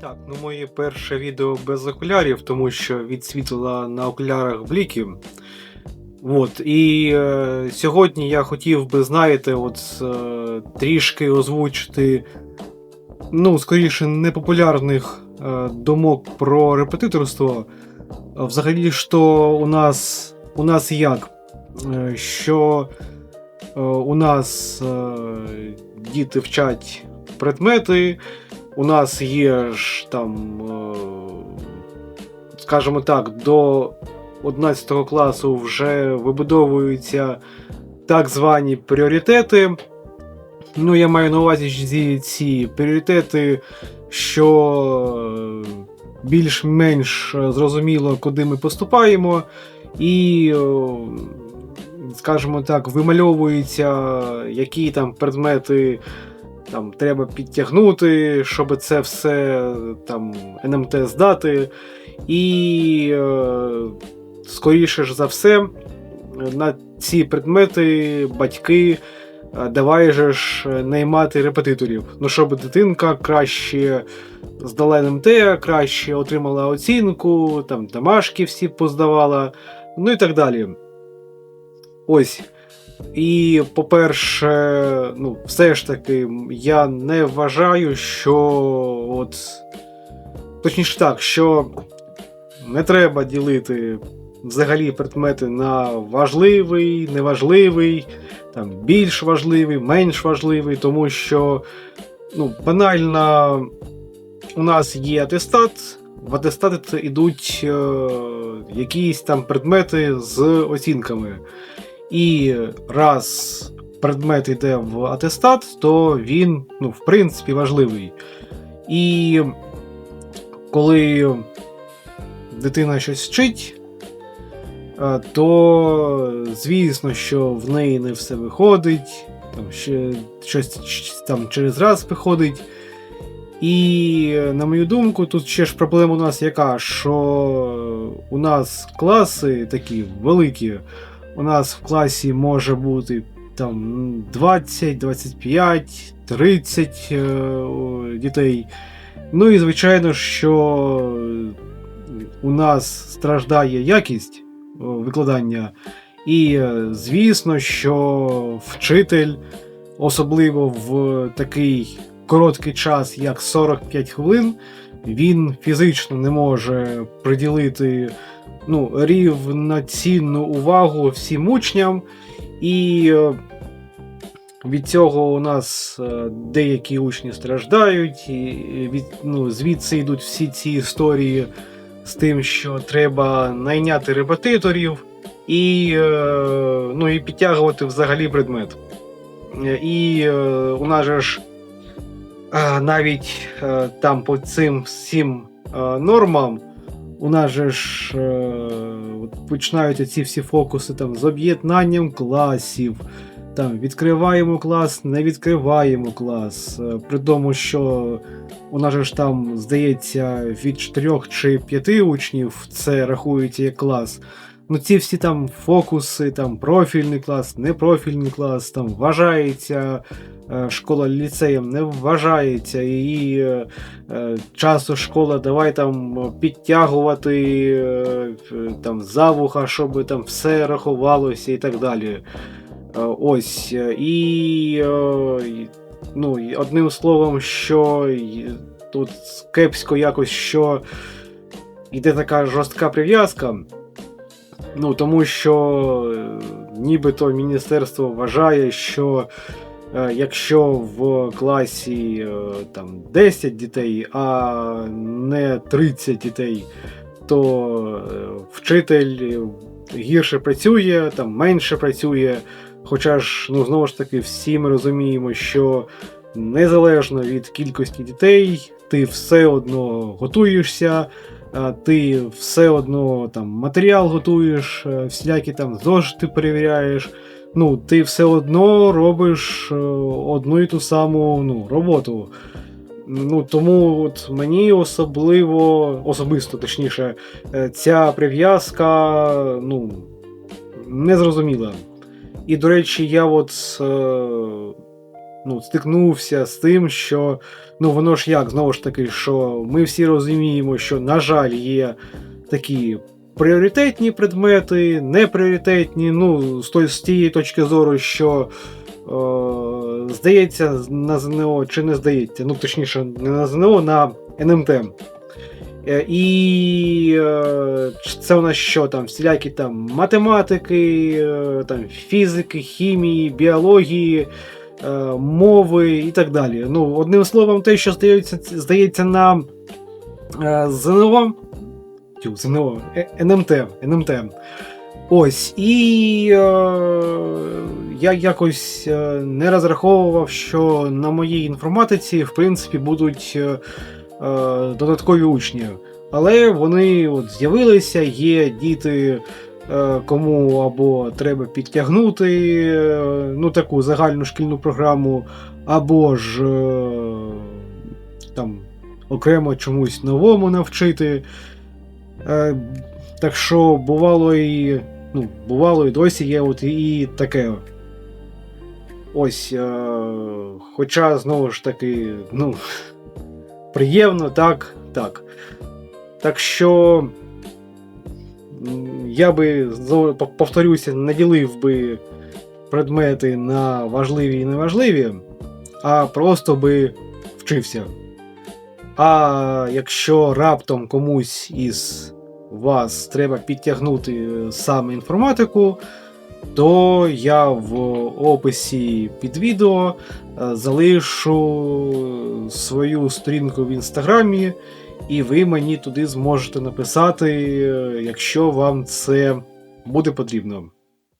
Так, ну моє перше відео без окулярів, тому що від світла на окулярах бліки. От, і е, сьогодні я хотів би, знаєте, от е, трішки озвучити, ну, скоріше, непопулярних е, думок про репетиторство. Взагалі, що у нас, у нас як? Е, що е, у нас е, діти вчать предмети, у нас є ж там, е, скажімо так, до 11 класу вже вибудовуються так звані пріоритети. Ну, я маю на увазі ці, пріоритети, що е, більш-менш зрозуміло, куди ми поступаємо, і, е, скажімо так, вимальовуються, які там предмети там треба підтягнути, щоб це все там НМТ здати. І е, скоріше ж за все, на ці предмети батьки е, давай же ж наймати репетиторів. Ну, щоб дитинка краще здала НМТ, краще отримала оцінку, там домашки всі поздавала, ну і так далі. Ось. І, по-перше, ну, все ж таки, я не вважаю, що от. Точніше так, що не треба ділити взагалі предмети на важливий, неважливий, там, більш важливий, менш важливий, тому що ну, банально у нас є атестат, в атестати йдуть е, якісь там предмети з оцінками. І раз предмет йде в атестат, то він, ну, в принципі, важливий. І коли дитина щось вчить, е, то звісно, що в неї не все виходить, там ще щось там через раз виходить. І, на мою думку, тут ще ж проблема у нас яка, що у нас класи такі великі. У нас в класі може бути там 20, 25, 30 е, дітей. Ну і звичайно, що у нас страждає якість викладання. І е, звісно, що вчитель, особливо в такий короткий час, як 45 хвилин, він фізично не може приділити ну, рівноцінну увагу всім учням, і е, від цього у нас е, деякі учні страждають, і від, ну, звідси йдуть всі ці історії з тим, що треба найняти репетиторів і, е, ну, і підтягувати взагалі предмет. І у нас же ж навіть там по цим всім нормам у нас же ж е, починаються ці всі фокуси там з об'єднанням класів. Там Відкриваємо клас, не відкриваємо клас. Е, при тому, що у нас же ж там, здається, від 4 чи 5 учнів це рахується як клас. Ну, ці всі там фокуси, там профільний клас, непрофільний клас, там вважається е, школа ліцеєм, не вважається, і е, е, часу школа давай там підтягувати там завуха, щоб там все рахувалося і так далі. Ось. І ну, одним словом, що тут кепсько якось що йде така жорстка прив'язка. Ну, Тому що е, нібито міністерство вважає, що е, якщо в класі е, там 10 дітей, а не 30 дітей, то вчитель гірше працює, там менше працює. Хоча ж, ну, знову ж таки, всі ми розуміємо, що незалежно від кількості дітей, ти все одно готуєшся ти все одно там матеріал готуєш, е, всілякі там зошити перевіряєш. Ну, ти все одно робиш е, одну і ту саму ну, роботу. Ну, Тому от мені особливо, особисто точніше, е, ця прив'язка ну, не зрозуміла. І, до речі, я от ну, стикнувся з тим, що Ну, воно ж як, знову ж таки, що ми всі розуміємо, що, на жаль, є такі пріоритетні предмети, непріоритетні. Ну, з, той, з тієї точки зору, що е, здається, на ЗНО чи не здається, ну точніше, не на ЗНО, на НМТ. Е, І е, це у нас що там? Всілякі там математики, там, фізики, хімії, біології, мови і так далі. Ну, одним словом, те, що здається, здається на е, ЗНО, тю, ЗНО, е, НМТ, НМТ. Ось, і е, я якось е, не розраховував, що на моїй інформатиці, в принципі, будуть е, е, додаткові учні. Але вони от з'явилися, є діти, е, кому або треба підтягнути е, ну, таку загальну шкільну програму, або ж е, там окремо чомусь новому навчити. Е, так що бувало і. Ну, бувало і досі є от і таке. Ось. Е, хоча, знову ж таки, ну, приємно, так, так. Так що. Я би повторюся, наділив би предмети на важливі і неважливі, а просто би вчився. А якщо раптом комусь із вас треба підтягнути саме інформатику, то я в описі під відео е, залишу свою сторінку в інстаграмі, і ви мені туди зможете написати, е, якщо вам це буде потрібно.